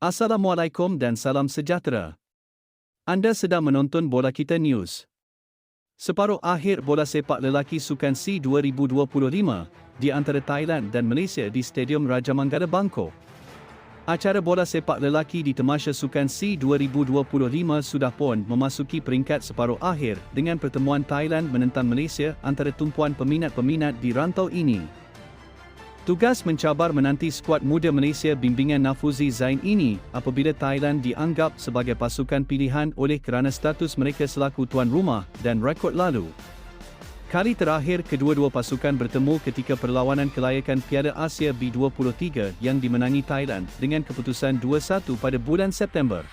Assalamualaikum dan salam sejahtera. Anda sedang menonton Bola Kita News. Separuh akhir bola sepak lelaki Sukan C 2025 di antara Thailand dan Malaysia di Stadium Raja Manggala Bangkok. Acara bola sepak lelaki di Temasya Sukan C 2025 sudah pun memasuki peringkat separuh akhir dengan pertemuan Thailand menentang Malaysia antara tumpuan peminat-peminat di rantau ini. Tugas mencabar menanti skuad muda Malaysia bimbingan Nafuzi Zain ini apabila Thailand dianggap sebagai pasukan pilihan oleh kerana status mereka selaku tuan rumah dan rekod lalu. Kali terakhir kedua-dua pasukan bertemu ketika perlawanan kelayakan Piala Asia B23 yang dimenangi Thailand dengan keputusan 2-1 pada bulan September.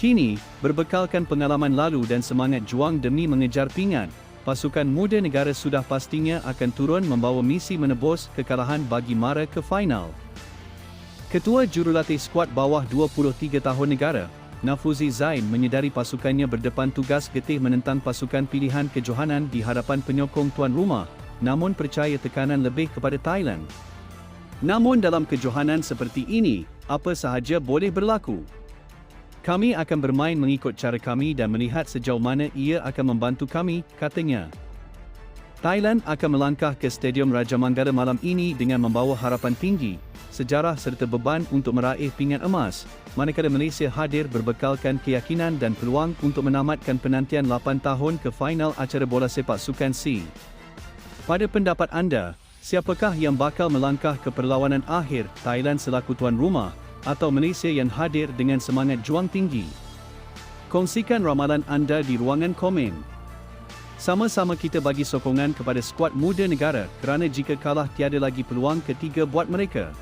Kini, berbekalkan pengalaman lalu dan semangat juang demi mengejar pingat, pasukan muda negara sudah pastinya akan turun membawa misi menebus kekalahan bagi mara ke final. Ketua Jurulatih Skuad Bawah 23 tahun negara, Nafuzi Zain menyedari pasukannya berdepan tugas getih menentang pasukan pilihan kejohanan di hadapan penyokong tuan rumah, namun percaya tekanan lebih kepada Thailand. Namun dalam kejohanan seperti ini, apa sahaja boleh berlaku. Kami akan bermain mengikut cara kami dan melihat sejauh mana ia akan membantu kami, katanya. Thailand akan melangkah ke Stadium Raja Manggala malam ini dengan membawa harapan tinggi, sejarah serta beban untuk meraih pingat emas, manakala Malaysia hadir berbekalkan keyakinan dan peluang untuk menamatkan penantian 8 tahun ke final acara bola sepak Sukan C. Pada pendapat anda, siapakah yang bakal melangkah ke perlawanan akhir Thailand selaku tuan rumah atau Malaysia yang hadir dengan semangat juang tinggi? Kongsikan ramalan anda di ruangan komen. Sama-sama kita bagi sokongan kepada skuad muda negara kerana jika kalah tiada lagi peluang ketiga buat mereka.